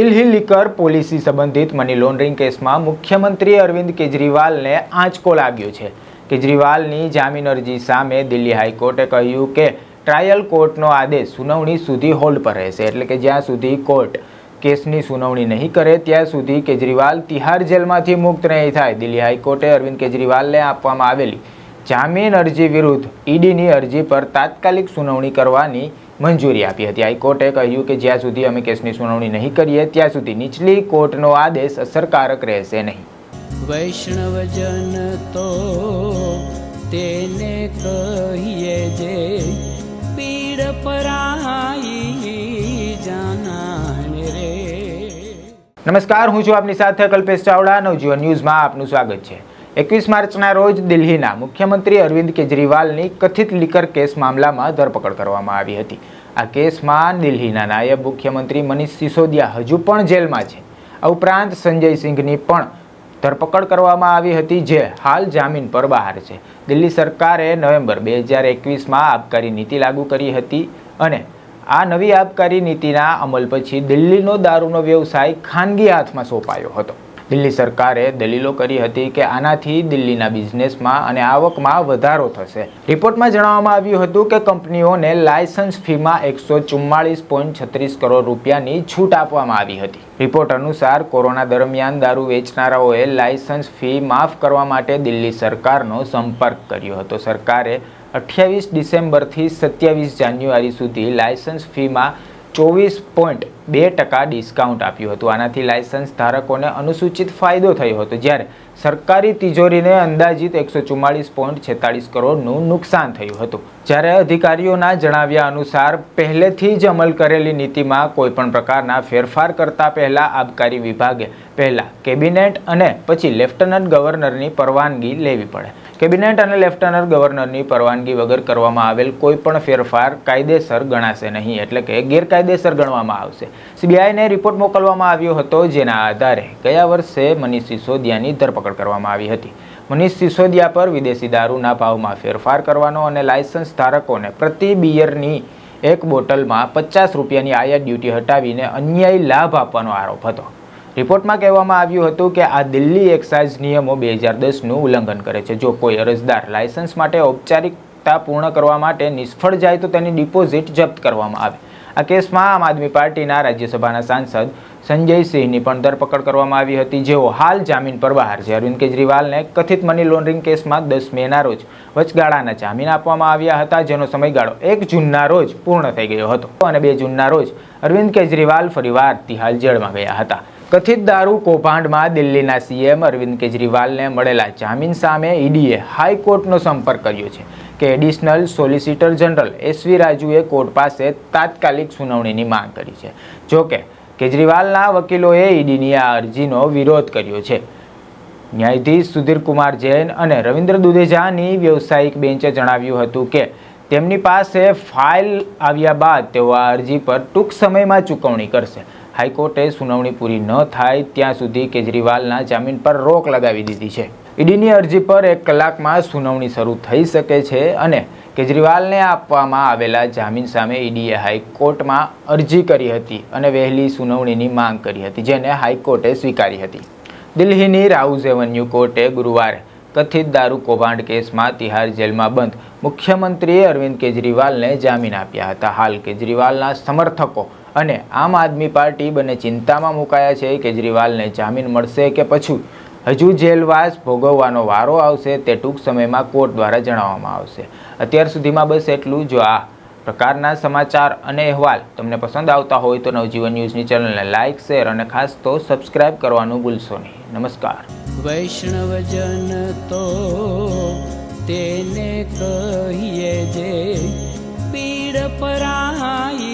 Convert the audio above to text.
Delhi liquor policy સંબંધિત money laundering કેસમાં મુખ્યમંત્રી અરવિંદ કેજરીવાલને આંચકો લાગ્યો છે. કેજરીવાલની જામીન અરજી સામે દિલ્હી હાઈકોર્ટે કહ્યું કે ટ્રાયલ કોર્ટનો આદેશ સુનાવણી સુધી હોલ્ડ પર રહેશે. એટલે કે જ્યાં સુધી કોર્ટ કેસની સુનાવણી નહીં કરે, ત્યાં સુધી કેજરીવાલ તિહાર જેલમાંથી મુક્ત નહીં થાય. દિલ્હી હાઈકોર્ટે અરવિંદ કેજરીવાલને આપવામાં આવેલી જામીન અરજી વિરુદ્ધ ઈડીની અરજી પર તાત્કાલિક સુનાવણી કરવાની મંજૂરી આપી હતી. હાઈકોર્ટે કહ્યું કે જ્યાં સુધી અમે કેસની સુનાવણી નહીં કરીએ ત્યાં સુધી નીચલી કોર્ટનો આદેશ અસરકારક રહેશે નહીં. વૈષ્ણવજન તો તેને કહીએ જે પીડ પરાઈ જાનાને રે. નમસ્કાર હું છું આપની સાથે કલ્પેશ ચાવડા. નવજીવન ન્યૂઝમાં આપનું સ્વાગત છે. એકવીસ માર્ચના રોજ દિલ્હીના મુખ્યમંત્રી અરવિંદ કેજરીવાલની કથિત લીકર કેસ મામલામાં ધરપકડ કરવામાં આવી હતી. આ કેસમાં દિલ્હીના નાયબ મુખ્યમંત્રી મનીષ સિસોદિયા હજુ પણ જેલમાં છે. આ ઉપરાંત સંજય સિંઘની પણ ધરપકડ કરવામાં આવી હતી, જે હાલ જામીન પર બહાર છે. દિલ્હી સરકારે નવેમ્બર બે હજાર એકવીસમાં આબકારી નીતિ લાગુ કરી હતી અને આ નવી આબકારી નીતિના અમલ પછી દિલ્હીનો દારૂનો વ્યવસાય ખાનગી હાથમાં સોંપાયો હતો. દિલ્હી સરકારે દલીલો કરી હતી કે આનાથી દિલ્હીના બિઝનેસમાં અને આવકમાં વધારો થશે. રિપોર્ટમાં જણાવવામાં આવ્યું હતું કે કંપનીઓને લાયસન્સ ફીમાં એકસો ચુમ્માળીસ પોઈન્ટ છત્રીસ કરોડ રૂપિયાની છૂટ આપવામાં આવી હતી. રિપોર્ટ અનુસાર કોરોના દરમિયાન દારૂ વેચનારાઓએ લાયસન્સ ફી માફ કરવા માટે દિલ્હી સરકારનો સંપર્ક કર્યો હતો. સરકારે અઠ્યાવીસ ડિસેમ્બરથી સત્યાવીસ જાન્યુઆરી સુધી લાયસન્સ ફીમાં ચોવીસ પોઈન્ટ બે ટકા ડિસ્કાઉન્ટ આપ્યું હતું. આનાથી લાયસન્સ ધારકોને અનુસૂચિત ફાયદો થયો હતો. જ્યારે સરકારી તિજોરીને અંદાજિત એકસો ચુમ્માળીસ પોઈન્ટ છેતાળીસ કરોડનું નુકસાન થયું હતું. જ્યારે અધિકારીઓના જણાવ્યા અનુસાર, પહેલેથી જ અમલ કરેલી નીતિમાં કોઈપણ પ્રકારના ફેરફાર કરતા પહેલા આબકારી વિભાગે પહેલા કેબિનેટ અને પછી લેફ્ટનન્ટ ગવર્નરની પરવાનગી લેવી પડે. કેબિનેટ અને લેફ્ટનન્ટ ગવર્નરની પરવાનગી વગર કરવામાં આવેલ કોઈપણ ફેરફાર કાયદેસર ગણાશે નહીં, એટલે કે ગેરકાયદેસર ગણવામાં આવશે. સીબીઆઈને રિપોર્ટ મોકલવામાં આવ્યો હતો જેના આધારે ગયા વર્ષે મનીષ સિસોદિયાની ધરપકડ કરવામાં આવી હતી. મનીષ સિસોદિયા પર વિદેશી દારૂના ભાવમાં ફેરફાર કરવાનો અને લાયસન્સ ધારકોને પ્રતિ બિયરની એક બોટલમાં પચાસ રૂપિયાની આયાત ડ્યુટી હટાવીને અન્યાયી લાભ આપવાનો આરોપ હતો. રિપોર્ટમાં કહેવામાં આવ્યું હતું કે આ દિલ્હી એક્સાઇઝ નિયમો બે હજાર દસનું ઉલ્લંઘન કરે છે. જો કોઈ અરજદાર લાયસન્સ માટે ઔપચારિકતા પૂર્ણ કરવા માટે નિષ્ફળ જાય તો તેની ડિપોઝિટ જપ્ત કરવામાં આવે. આ કેસમાં આમ આદમી પાર્ટીના રાજ્યસભાના સાંસદ સંજય સિંહની પણ ધરપકડ કરવામાં આવી હતી. જેઓ હાલ જામીન પર બહાર છે. અરવિંદ કેજરીવાલને કથિત મની લોન્ડરિંગ કેસમાં દસ મેના રોજ વચગાળાના જામીન આપવામાં આવ્યા હતા. જેનો સમયગાળો એક જૂનના રોજ પૂર્ણ થઈ ગયો હતો. અને બે જૂનના રોજ અરવિંદ કેજરીવાલ ફરીવાર તિહાલ જેલમાં ગયા હતા. કથિત દારૂ કૌભાંડમાં દિલ્હીના સીએમ અરવિંદ કેજરીવાલને મળેલા જામીન સામે ઈડીએ હાઈકોર્ટનો સંપર્ક કર્યો છે કે એડિશનલ સોલિસિટર જનરલ એસવી રાજુએ કોર્ટ પાસે તાત્કાલિક સુનાવણીની માંગ કરી છે. જોકે, કેજરીવાલના વકીલોએ ઈડીની આ અરજીનો વિરોધ કર્યો છે. ન્યાયાધીશ સુધીર કુમાર જૈન અને રવિન્દ્ર દુધેજાની વ્યવસાયિક બેન્ચે જણાવ્યું હતું કે, તેમની પાસે ફાઇલ આવ્યા બાદ તેઓ આ અરજી પર ટૂંક સમયમાં ચૂકવણી કરશે. હાઈકોર્ટે સુનાવણી પૂરી ન થાય ત્યાં સુધી કેજરીવાલના જામીન પર રોક લગાવી દીધી છે. ઈડીની અરજી પર એક કલાકમાં સુનાવણી શરૂ થઈ શકે છે અને કેજરીવાલને આપવામાં આવેલા જામીન સામે ઈડીએ હાઈકોર્ટમાં અરજી કરી હતી અને વહેલી સુનાવણીની માંગ કરી હતી, જેને હાઈકોર્ટે સ્વીકારી હતી. દિલ્હીની રાઉઝ એવન્યુ કોર્ટે ગુરુવારે કથિત દારૂ કૌભાંડ કેસમાં તિહાર જેલમાં બંધ મુખ્યમંત્રીએ અરવિંદ કેજરીવાલને જામીન આપ્યા હતા. હાલ કેજરીવાલના સમર્થકો અને આમ આદમી પાર્ટી બંને ચિંતામાં મુકાયા છે. કેજરીવાલને જામીન મળશે કે પછી? હજુ જેલવાસ ભોગવવાનો વારો આવશે તે ટૂંક સમયમાં કોર્ટ દ્વારા જણાવવામાં આવશે. અત્યાર સુધીમાં બસ એટલું જો. આ પ્રકારના સમાચાર અને અહેવાલ તમને પસંદ આવતા હોય તો નવજીવન ન્યૂઝની ચેનલને લાઇક, શેર અને ખાસ તો સબસ્ક્રાઇબ કરવાનું ભૂલશો નહીં. નમસ્કાર. વૈષ્ણવજન તો તેને કહીએ જે પીડ પરાઈ